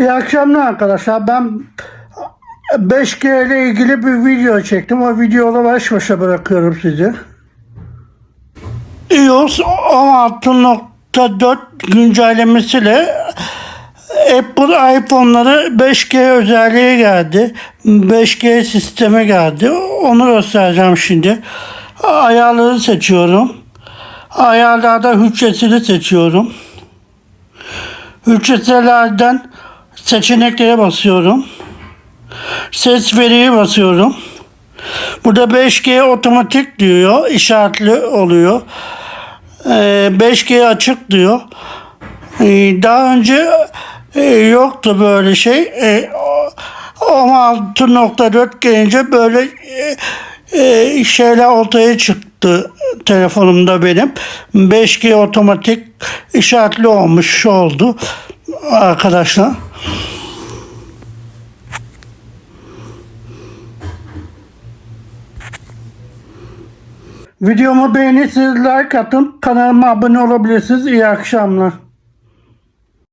İyi akşamlar arkadaşlar. Ben 5G ile ilgili bir video çektim. O videoda baş başa bırakıyorum sizi. iOS 16.4 güncellemesiyle Apple iPhone'ları 5G özelliği geldi. 5G sistemi geldi. Onu göstereceğim şimdi. Ayarları seçiyorum. Ayarlarda hücresini seçiyorum. Hücrelerden seçeneklere basıyorum. Ses veriyi basıyorum. Burada 5G otomatik diyor. işaretli oluyor. Ee, 5G açık diyor. Ee, daha önce e, yoktu böyle şey. O- 16.4 gelince böyle e, e, şeyler ortaya çıktı telefonumda benim. 5G otomatik işaretli olmuş oldu arkadaşlar. Videomu beğenirseniz like atın. Kanalıma abone olabilirsiniz. İyi akşamlar.